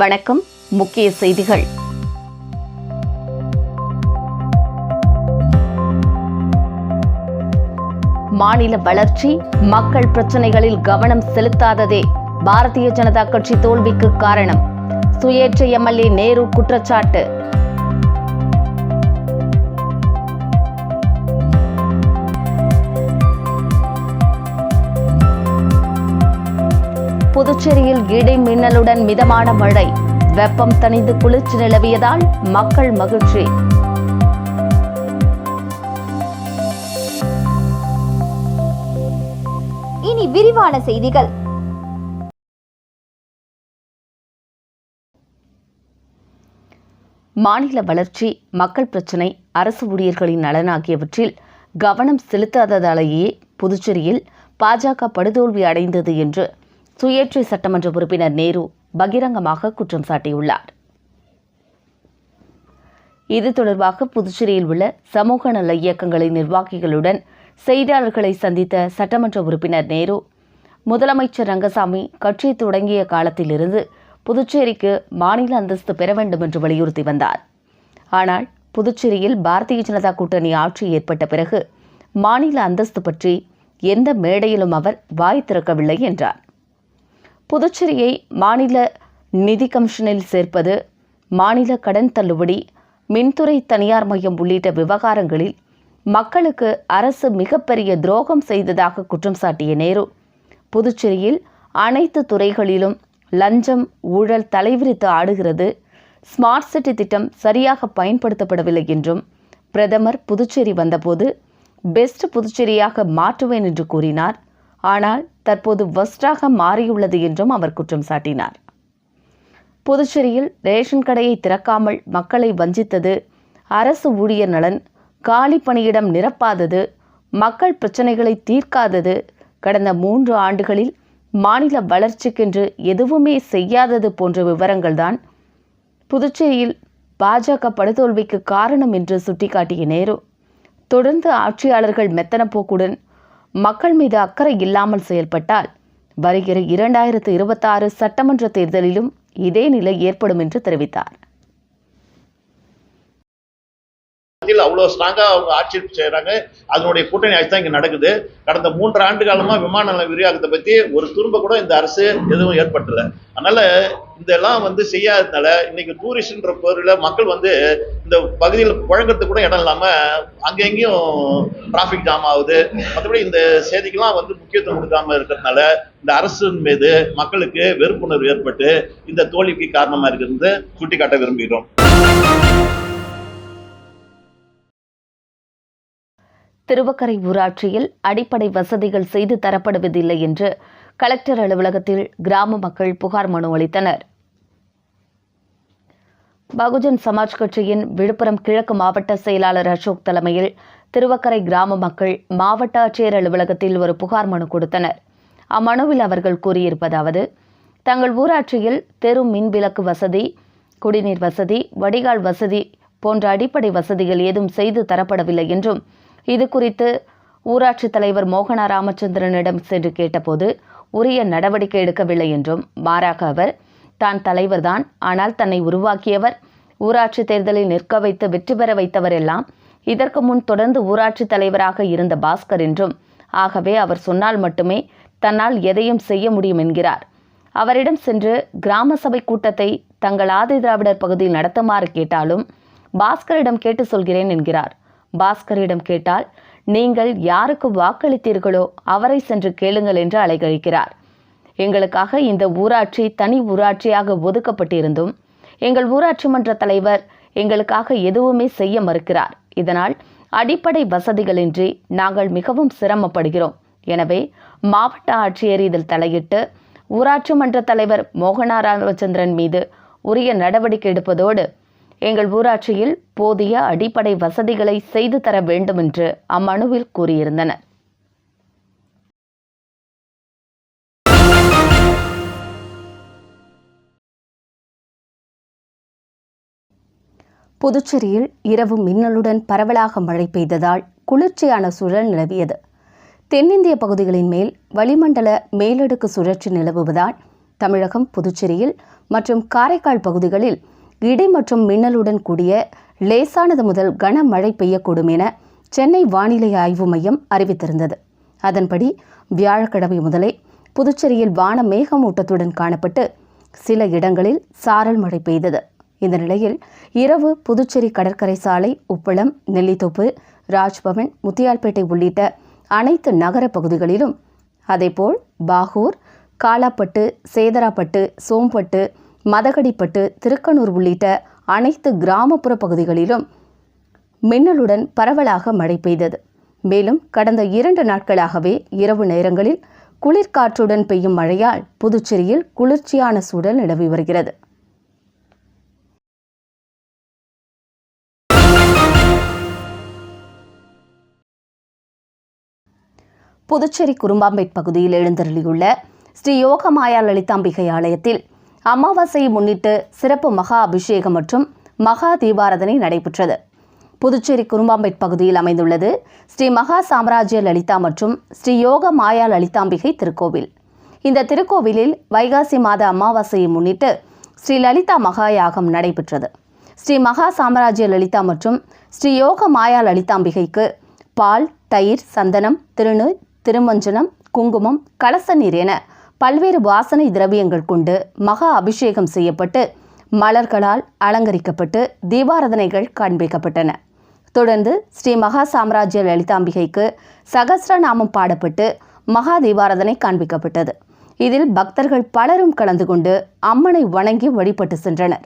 வணக்கம் முக்கிய செய்திகள். மாநில வளர்ச்சி மக்கள் பிரச்சனைகளில் கவனம் செலுத்தாததே பாரதிய ஜனதா கட்சி தோல்விக்கு காரணம். சுயேட்சை எம்எல்ஏ நேரு குற்றச்சாட்டு. புதுச்சேரியில் இடி மின்னலுடன் மிதமான மழை. வெப்பம் தணிந்து குளிர்ச்சி நிலவியதால் மக்கள் மகிழ்ச்சி. இனி விரிவான செய்திகள். மாநில வளர்ச்சி மக்கள் பிரச்சினை அரசு ஊழியர்களின் நலன் ஆகியவற்றில் கவனம் செலுத்தாததாலேயே புதுச்சேரியில் பாஜக படுதோல்வி அடைந்தது என்று சுயேட்சை சட்டமன்ற உறுப்பினர் நேரு பகிரங்கமாக குற்றம் சாட்டியுள்ளார். இது தொடர்பாக புதுச்சேரியில் உள்ள சமூக நல இயக்கங்களின் நிர்வாகிகளுடன் செய்தியாளர்களை சந்தித்த சட்டமன்ற உறுப்பினர் நேரு முதலமைச்சர் ரங்கசாமி கட்சி தொடங்கிய காலத்திலிருந்து புதுச்சேரிக்கு மாநில அந்தஸ்து பெற வேண்டும் என்று வலியுறுத்தி வந்தார். ஆனால் புதுச்சேரியில் பாரதிய ஜனதா கூட்டணி ஆட்சி ஏற்பட்ட பிறகு மாநில அந்தஸ்து பற்றி எந்த மேடையிலும் அவர் வாய் திறக்கவில்லை என்றார். புதுச்சேரியை மாநில நிதி கமிஷனில் சேர்ப்பது மாநில கடன் தள்ளுபடி மின்துறை தனியார் மையம் உள்ளிட்ட விவகாரங்களில் மக்களுக்கு அரசு மிகப்பெரிய துரோகம் செய்ததாக குற்றம் சாட்டிய நேரு. புதுச்சேரியில் அனைத்து துறைகளிலும் லஞ்சம் ஊழல் தலைவிரித்து ஆடுகிறது. ஸ்மார்ட் சிட்டி திட்டம் சரியாக பயன்படுத்தப்படவில்லை என்றும் பிரதமர் புதுச்சேரி வந்தபோது பெஸ்ட் புதுச்சேரியாக மாற்றுவேன் என்று கூறினார். ஆனால் தற்போது வஸ்டாக மாறியுள்ளது என்றும் அவர் குற்றம் சாட்டினார். புதுச்சேரியில் ரேஷன் கடையை திறக்காமல் மக்களை வஞ்சித்தது அரசு ஊழியர் நலன் காலி பணியிடம் நிரப்பாதது மக்கள் பிரச்சனைகளை தீர்க்காதது கடந்த மூன்று ஆண்டுகளில் மாநில வளர்ச்சிக்கென்று எதுவுமே செய்யாதது போன்ற விவரங்கள்தான் புதுச்சேரியில் பாஜக படுதோல்விக்கு காரணம் என்று சுட்டிக்காட்டிய நேரு தொடர்ந்து ஆட்சியாளர்கள் மெத்தன போக்குடன் மக்கள் மீது அக்கறை இல்லாமல் செயல்பட்டால் வருகிற இரண்டாயிரத்து இருபத்தாறு சட்டமன்ற தேர்தலிலும் இதே நிலை ஏற்படும் என்று தெரிவித்தார். மத்தியில் அவ்வளோ ஸ்ட்ராங்காக அவங்க ஆட்சி செய்கிறாங்க அதனுடைய கூட்டணி ஆட்சி தான் இங்கே நடக்குது. கடந்த மூன்று ஆண்டு காலமாக விமான நில விரிவாக்கத்தை பற்றி ஒரு துரும்ப கூட இந்த அரசு எதுவும் ஏற்படுத்தல. அதனால் இதெல்லாம் வந்து செய்யாததுனால இன்னைக்கு டூரிஸ்ட்ன்ற பொருளில் மக்கள் வந்து இந்த பகுதியில் புழங்கிறதுக்கு கூட இடம் இல்லாமல் அங்கெங்கேயும் டிராஃபிக் ஜாம் ஆகுது. மற்றபடி இந்த செய்திக்கெல்லாம் வந்து முக்கியத்துவம் கொடுக்காம இருக்கிறதுனால இந்த அரசின் மீது மக்களுக்கு வெறுப்புணர்வு ஏற்பட்டு இந்த தோல்விக்கு காரணமாக இருக்கிறது சுட்டிக்காட்ட விரும்புகிறோம். திருவக்கரை ஊராட்சியில் அடிப்படை வசதிகள் செய்து தரப்படுவதில்லை என்று கலெக்டர் அலுவலகத்தில் கிராம மக்கள் புகார் மனு அளித்தனர். பகுஜன் சமாஜ் கட்சியின் விழுப்புரம் கிழக்கு மாவட்ட செயலாளர் அசோக் தலைமையில் திருவக்கரை கிராம மக்கள் மாவட்ட ஆட்சியர் அலுவலகத்தில் ஒரு புகார் மனு கொடுத்தனர். அம்மனுவில் அவர்கள் கூறியிருப்பதாவது தங்கள் ஊராட்சியில் தெரு மின் விளக்கு வசதி குடிநீர் வசதி வடிகால் வசதி போன்ற அடிப்படை வசதிகள் ஏதும் செய்து தரப்படவில்லை என்றும் இது குறித்து ஊராட்சி தலைவர் மோகனா ராமச்சந்திரனிடம் சென்று கேட்டபோது உரிய நடவடிக்கை எடுக்கவில்லை என்றும் மாறாக அவர் தான் தலைவர்தான் ஆனால் தன்னை உருவாக்கியவர் ஊராட்சி தேர்தலில் நிற்க வைத்து வெற்றி பெற வைத்தவர் எல்லாம் இதற்கு முன் தொடர்ந்து ஊராட்சி தலைவராக இருந்த பாஸ்கர் என்றும் ஆகவே அவர் சொன்னால் மட்டுமே தன்னால் எதையும் செய்ய முடியும் என்கிறார். அவரிடம் சென்று கிராம சபை கூட்டத்தை தங்கள் ஆதி திராவிடர் பகுதியில் நடத்துமாறு கேட்டாலும் பாஸ்கரிடம் கேட்டு சொல்கிறேன் என்கிறார். பாஸ்கரிடம் கேட்டால் நீங்கள் யாருக்கு வாக்களித்தீர்களோ அவரை சென்று கேளுங்கள் என்று அலைகழிக்கிறார். எங்களுக்காக இந்த ஊராட்சி தனி ஊராட்சியாக ஒதுக்கப்பட்டிருந்தும் எங்கள் ஊராட்சி மன்ற தலைவர் எங்களுக்காக எதுவுமே செய்ய மறுக்கிறார். இதனால் அடிப்படை வசதிகளின்றி நாங்கள் மிகவும் சிரமப்படுகிறோம். எனவே மாவட்ட ஆட்சியர் இதில் தலையிட்டு ஊராட்சி மன்ற தலைவர் மோகனா ராமச்சந்திரன் மீது உரிய நடவடிக்கை எடுப்பதோடு எங்கள் ஊராட்சியில் போதிய அடிப்படை வசதிகளை செய்து தர வேண்டும் என்று அம்மனுவில் கூறியிருந்தனர். புதுச்சேரியில் இரவு மின்னலுடன் பரவலாக மழை பெய்ததால் குளிர்ச்சியான சூழல் நிலவியது. தென்னிந்திய பகுதிகளின் மேல் வளிமண்டல மேலடுக்கு சுழற்சி நிலவுவதால் தமிழகம் புதுச்சேரியில் மற்றும் காரைக்கால் பகுதிகளில் இடி மற்றும் மின்னலுடன் கூடிய லேசானது முதல் கனமழை பெய்யக்கூடும் என சென்னை வானிலை ஆய்வு மையம் அறிவித்திருந்தது. அதன்படி வியாழக்கிழமை முதலே புதுச்சேரியில் வான மேகமூட்டத்துடன் காணப்பட்டு சில இடங்களில் சாரல் மழை பெய்தது. இந்த நிலையில் இரவு புதுச்சேரி கடற்கரை சாலை உப்பளம் நெல்லித்தோப்பு ராஜ்பவன் முத்தியால்பேட்டை உள்ளிட்ட அனைத்து நகர பகுதிகளிலும் அதேபோல் பாகூர் காலாப்பட்டு சேதராப்பட்டு சோம்பட்டு மதகடிப்பட்டு திருக்கனூர் உள்ளிட்ட அனைத்து கிராமப்புற பகுதிகளிலும் மின்னலுடன் பரவலாக மழை பெய்தது. மேலும் கடந்த இரண்டு நாட்களாகவே இரவு நேரங்களில் குளிர்காற்றுடன் பெய்யும் மழையால் புதுச்சேரியில் குளிர்ச்சியான சூழல் நிலவி வருகிறது. புதுச்சேரி குரும்பாம்பேட் பகுதியில் எழுந்தருளியுள்ள ஸ்ரீ யோகமாயா லலிதாம்பிகை ஆலயத்தில் அமாவாசையை முன்னிட்டு சிறப்பு மகா அபிஷேகம் மற்றும் மகா தீபாராதனை நடைபெற்றது. புதுச்சேரி குரும்பாம்பேட் பகுதியில் அமைந்துள்ளது ஸ்ரீ மகா சாம்ராஜ்ய லலிதா மற்றும் ஸ்ரீ யோக மாயா லலிதாம்பிகை திருக்கோவில். இந்த திருக்கோவிலில் வைகாசி மாத அமாவாசையை முன்னிட்டு ஸ்ரீ லலிதா மகா யாகம் நடைபெற்றது. ஸ்ரீ மகா சாம்ராஜ்ய லலிதா மற்றும் ஸ்ரீ யோக மாயா லலிதாம்பிகைக்கு பால் தயிர் சந்தனம் திருநீர் திருமஞ்சனம் குங்குமம் கலச நீர் என பல்வேறு வாசனை திரவியங்கள் கொண்டு மகா அபிஷேகம் செய்யப்பட்டு மலர்களால் அலங்கரிக்கப்பட்டு தீபாராதனைகள் காண்பிக்கப்பட்டன. தொடர்ந்து ஸ்ரீ மகா சாம்ராஜ்ய லலிதாம்பிகைக்கு சகஸ்ரநாமம் பாடப்பட்டு மகா தீபாரதனை காண்பிக்கப்பட்டது. இதில் பக்தர்கள் பலரும் கலந்து கொண்டு அம்மனை வணங்கி வழிபட்டு சென்றனர்.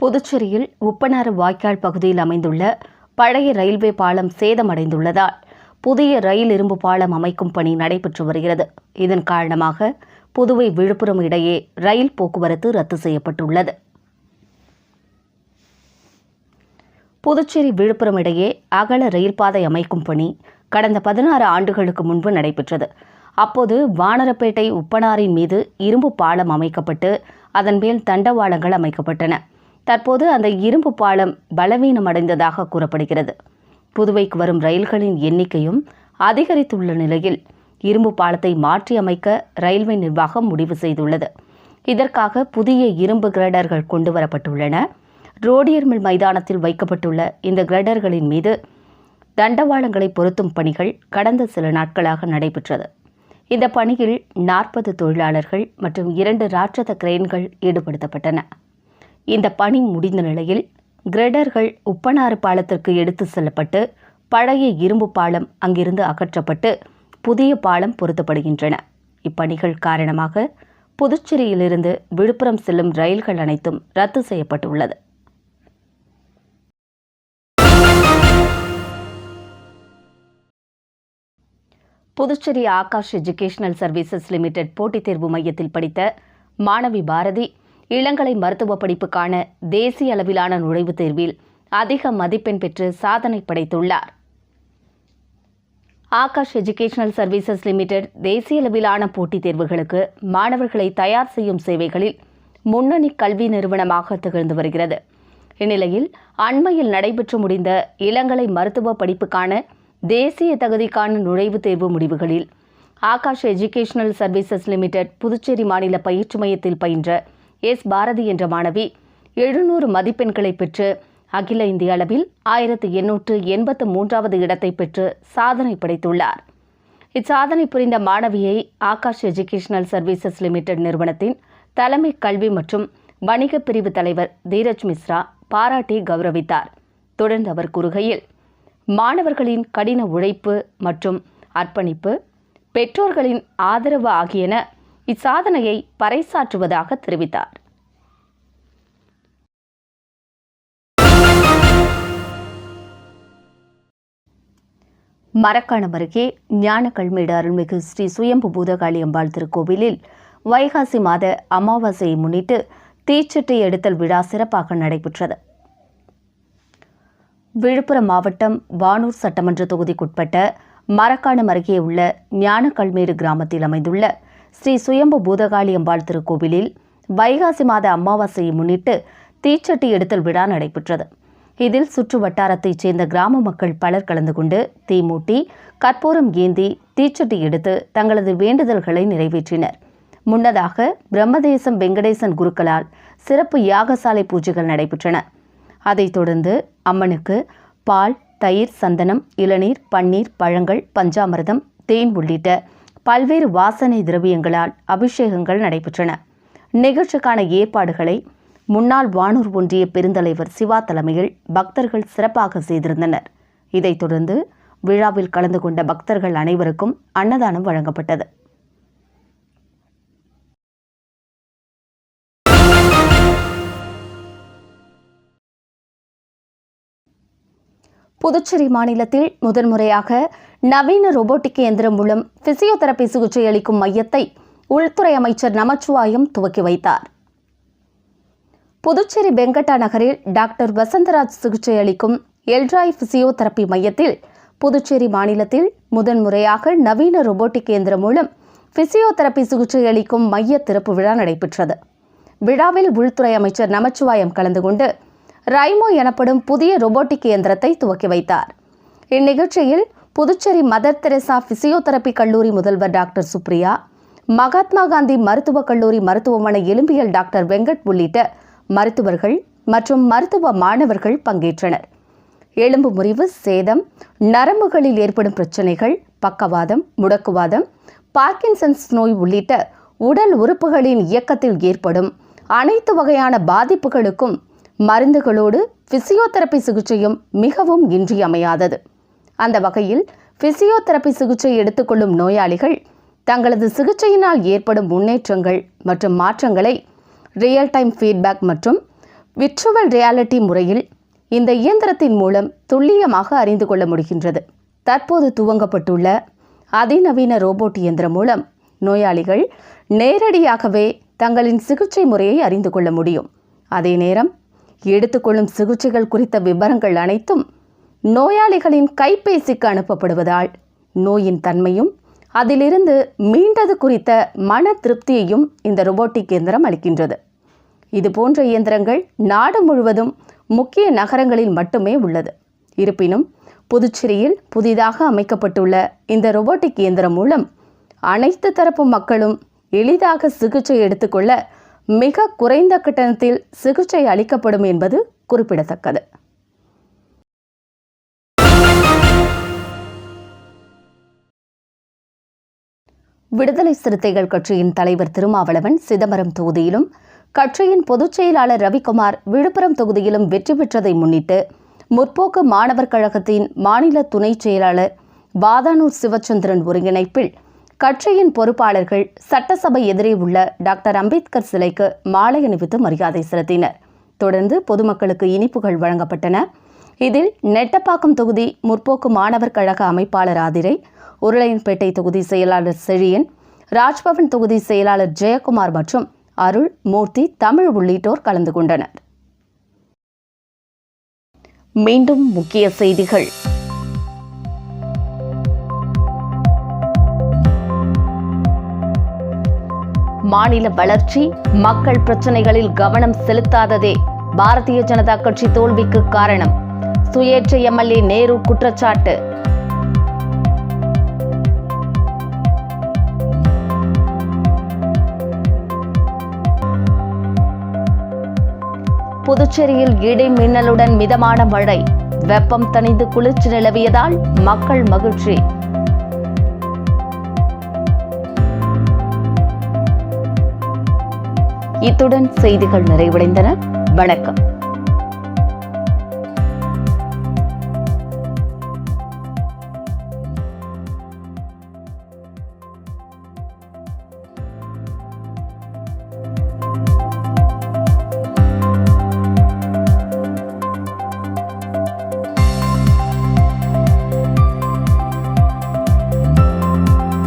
புதுச்சேரியில் உப்பனாறு வாய்க்கால் பகுதியில் அமைந்துள்ள பழைய ரயில்வே பாலம் சேதமடைந்துள்ளதால் புதிய ரயில் இரும்பு பாலம் அமைக்கும் பணி நடைபெற்று வருகிறது. இதன் காரணமாக புதுவை விழுப்புரம் இடையே ரயில் போக்குவரத்து ரத்து செய்யப்பட்டுள்ளது. புதுச்சேரி விழுப்புரம் இடையே அகல ரயில் பாதை அமைக்கும் பணி கடந்த பதினாறு ஆண்டுகளுக்கு முன்பு நடைபெற்றது. அப்போது வானரப்பேட்டை உப்பனாரின் மீது இரும்பு பாலம் அமைக்கப்பட்டு அதன் மேல் தண்டவாளங்கள் அமைக்கப்பட்டன. தற்போது அந்த இரும்பு பாலம் பலவீனமடைந்ததாக கூறப்படுகிறது. புதுவைக்கு வரும் ரயில்களின் எண்ணிக்கையும் அதிகரித்துள்ள நிலையில் இரும்பு பாலத்தை மாற்றியமைக்க ரயில்வே நிர்வாகம் முடிவு செய்துள்ளது. இதற்காக புதிய இரும்பு கிரேடர்கள் கொண்டு வரப்பட்டுள்ளன. ரோடியர் மில் மைதானத்தில் வைக்கப்பட்டுள்ள இந்த கிரேடர்களின் மீது தண்டவாளங்களை பொருத்தும் பணிகள் கடந்த சில நாட்களாக நடைபெற்றது. இந்த பணியில் நாற்பது தொழிலாளர்கள் மற்றும் இரண்டு ராட்சத கிரெயின்கள் ஈடுபடுத்தப்பட்டன. இந்த பணி முடிந்த நிலையில் கிரெடர்கள் உப்பனாறு பாலத்திற்கு எடுத்து செல்லப்பட்டு பழைய இரும்பு பாலம் அங்கிருந்து அகற்றப்பட்டு புதிய பாலம் பொருத்தப்படுகின்றன. இப்பணிகள் காரணமாக புதுச்சேரியிலிருந்து விழுப்புரம் செல்லும் ரயில்கள் அனைத்தும் ரத்து செய்யப்பட்டுள்ளது. Puducherry Aakash educational services limited போட்டித் தேர்வு மையத்தில் படித்த மாணவி பாரதி இளங்கலை மருத்துவ படிப்புக்கான தேசிய அளவிலான நுழைவுத் தேர்வில் அதிக மதிப்பெண் பெற்று சாதனை படைத்துள்ளார். ஆகாஷ் எஜுகேஷனல் சர்வீசஸ் லிமிடெட் தேசிய அளவிலான போட்டித் தேர்வுகளுக்கு மாணவர்களை தயார் செய்யும் சேவைகளில் முன்னணி கல்வி நிறுவனமாக திகழ்ந்து வருகிறது. இந்நிலையில் அண்மையில் நடைபெற்று முடிந்த இளங்கலை மருத்துவ படிப்புக்கான தேசிய தகுதிக்கான நுழைவுத் தேர்வு முடிவுகளில் Aakash educational services limited Puducherry மாநில பயிற்சி மையத்தில் பயின்ற எஸ். பாரதி என்ற மாணவி எழுநூறு மதிப்பெண்களை பெற்று அகில இந்திய அளவில் ஆயிரத்து எண்ணூற்று எண்பத்து மூன்றாவது இடத்தை பெற்று சாதனை படைத்துள்ளார். இச்சாதனை புரிந்த மாணவியை ஆகாஷ் எஜுகேஷனல் சர்வீசஸ் லிமிடெட் நிறுவனத்தின் தலைமை கல்வி மற்றும் வணிகப் பிரிவு தலைவர் தீரஜ் மிஸ்ரா பாராட்டி கௌரவித்தார். தொடர்ந்து அவர் கூறுகையில் மாணவர்களின் கடின உழைப்பு மற்றும் அர்ப்பணிப்பு பெற்றோர்களின் ஆதரவு ஆகியன இச்சாதனையை பறைசாற்றுவதாக தெரிவித்தார். மரக்காணம் அருகே ஞானக்கல்மேடு அருள்மிகு ஸ்ரீ சுயம்பு பூதகாளி அம்பாள் திருக்கோவிலில் வைகாசி மாத அமாவாசையை முன்னிட்டு தீச்சட்டை எடுத்தல் விழா சிறப்பாக நடைபெற்றது. விழுப்புரம் மாவட்டம் வானூர் சட்டமன்ற தொகுதிக்குட்பட்ட மரக்காணம் அருகே உள்ள ஞானக்கல்மேடு கிராமத்தில் அமைந்துள்ள ஸ்ரீ சுயம்பு பூதகாளி அம்பாள் திருக்கோவிலில் வைகாசி மாத அமாவாசையை முன்னிட்டு தீச்சட்டி எடுத்தல் விழா நடைபெற்றது. இதில் சுற்று வட்டாரத்தைச் சேர்ந்த கிராம மக்கள் பலர் கலந்து கொண்டு தீ மூட்டி கற்பூரம் ஏந்தி தீச்சட்டி எடுத்து தங்களது வேண்டுதல்களை நிறைவேற்றினர். முன்னதாக பிரம்மதேசம் வெங்கடேசன் குருக்களால் சிறப்பு யாகசாலை பூஜைகள் நடைபெற்றன. அதைத் தொடர்ந்து அம்மனுக்கு பால் தயிர் சந்தனம் இளநீர் பன்னீர் பழங்கள் பஞ்சாமிரதம் தேன் உள்ளிட்ட பல்வேறு வாசனை திரவியங்களால் அபிஷேகங்கள் நடைபெற்றன. நிகழ்ச்சிக்கான ஏற்பாடுகளை முன்னாள் வானூர் ஒன்றிய பெருந்தலைவர் சிவா தலைமையில் பக்தர்கள் சிறப்பாக செய்திருந்தனர். இதைத் தொடர்ந்து விழாவில் கலந்து கொண்ட பக்தர்கள் அனைவருக்கும் அன்னதானம் வழங்கப்பட்டது. புதுச்சேரி மாநிலத்தில் முதன்முறையாக நவீன ரோபோட்டிக் இயந்திரம் மூலம் பிசியோதெரபி சிகிச்சை அளிக்கும் மையத்தை உள்துறை அமைச்சர் நமச்சிவாயம் துவக்கி வைத்தார். புதுச்சேரி வெங்கட்டா நகரில் டாக்டர் வசந்தராஜ் சிகிச்சை அளிக்கும் எல்ட்ராய் பிசியோதெரபி மையத்தில் புதுச்சேரி மாநிலத்தில் முதன்முறையாக நவீன ரோபோட்டிக் இயந்திரம் மூலம் பிசியோதெரபி சிகிச்சை அளிக்கும் மைய திறப்பு விழா நடைபெற்றது. விழாவில் உள்துறை அமைச்சர் நமச்சிவாயம் கலந்து கொண்டு ரைமோ எனப்படும் புதிய ரோபோட்டிக் இயந்திரத்தை துவக்கி வைத்தார். இந்நிகழ்ச்சியில் புதுச்சேரி மதர் தெரசா பிசியோதெரபி கல்லூரி முதல்வர் டாக்டர் சுப்ரியா மகாத்மா காந்தி மருத்துவக் கல்லூரி மருத்துவமனை எலும்பியல் டாக்டர் வெங்கட் உள்ளிட்ட மருத்துவர்கள் மற்றும் மருத்துவ மாணவர்கள் பங்கேற்றனர். எலும்பு முறிவு சேதம் நரம்புகளில் ஏற்படும் பிரச்சனைகள் பக்கவாதம் முடக்குவாதம் பார்க்கின்சன்ஸ் நோய் உள்ளிட்ட உடல் உறுப்புகளின் இயக்கத்தில் ஏற்படும் அனைத்து வகையான பாதிப்புகளுக்கும் மருந்துகளோடு பிசியோதெரபி சிகிச்சையும் மிகவும் இன்றியமையாதது. அந்த வகையில் பிசியோதெரபி சிகிச்சை எடுத்துக்கொள்ளும் நோயாளிகள் தங்களது சிகிச்சையினால் ஏற்படும் முன்னேற்றங்கள் மற்றும் மாற்றங்களை ரியல் டைம் ஃபீட்பேக் மற்றும் விர்ச்சுவல் ரியாலிட்டி முறையில் இந்த இயந்திரத்தின் மூலம் துல்லியமாக அறிந்து கொள்ள முடிகின்றது. தற்போது துவங்கப்பட்டுள்ள அதிநவீன ரோபோட் இயந்திரம் மூலம் நோயாளிகள் நேரடியாகவே தங்களின் சிகிச்சை முறையை அறிந்து கொள்ள முடியும். அதே நேரம் எடுத்துக்கொள்ளும் சிகிச்சைகள் குறித்த விவரங்கள் அனைத்தும் நோயாளிகளின் கைபேசிக்கு அனுப்பப்படுவதால் நோயின் தன்மையும் அதிலிருந்து மீண்டது குறித்த மன திருப்தியையும் இந்த ரோபோட்டிக் இயந்திரம் அளிக்கின்றது. இது போன்ற இயந்திரங்கள் நாடு முழுவதும் முக்கிய நகரங்களில் மட்டுமே உள்ளது. இருப்பினும் புதுச்சேரியில் புதிதாக அமைக்கப்பட்டுள்ள இந்த ரோபோட்டிக் இயந்திரம் மூலம் அனைத்து தரப்பு மக்களும் எளிதாக சிகிச்சை எடுத்துக்கொள்ள மிக குறைந்த கட்டணத்தில் சிகிச்சை அளிக்கப்படும் என்பது குறிப்பிடத்தக்கது. விடுதலை சிறுத்தைகள் கட்சியின் தலைவர் திருமாவளவன் சிதம்பரம் தொகுதியிலும் கட்சியின் பொதுச் செயலாளர் ரவிக்குமார் விழுப்புரம் தொகுதியிலும் வெற்றி பெற்றதை முன்னிட்டு முற்போக்கு மாணவர் கழகத்தின் மாநில துணைச் செயலாளர் வாதானூர் சிவச்சந்திரன் ஒருங்கிணைப்பில் கட்சியின் பொறுப்பாளர்கள் சட்டசபை எதிரே உள்ள டாக்டர் அம்பேத்கர் சிலைக்கு மாலை அணிவித்து மரியாதை செலுத்தினர். தொடர்ந்து பொதுமக்களுக்கு இனிப்புகள் வழங்கப்பட்டன. இதில் நெட்டப்பாக்கம் தொகுதி முற்போக்கு மாணவர் கழக அமைப்பாளர் ஆதிரை உருளையன்பேட்டை தொகுதி செயலாளர் செழியன் ராஜ்பவன் தொகுதி செயலாளர் ஜெயக்குமார் மற்றும் அருள் மூர்த்தி தமிழ் உள்ளிட்டோர் கலந்து கொண்டனர். மீண்டும் முக்கிய செய்திகள். மாநில வளர்ச்சி மக்கள் பிரச்சனைகளில் கவனம் செலுத்தாததே பாரதிய ஜனதா கட்சி தோல்விக்கு காரணம். சுயேட்சை எம்எல்ஏ நேரு குற்றச்சாட்டு. புதுச்சேரியில் இடி மின்னலுடன் மிதமான மழை. வெப்பம் தணிந்து குளிர்ச்சி நிலவியதால் மக்கள் மகிழ்ச்சி. இத்துடன் செய்திகள் நிறைவடைந்தன. வணக்கம்.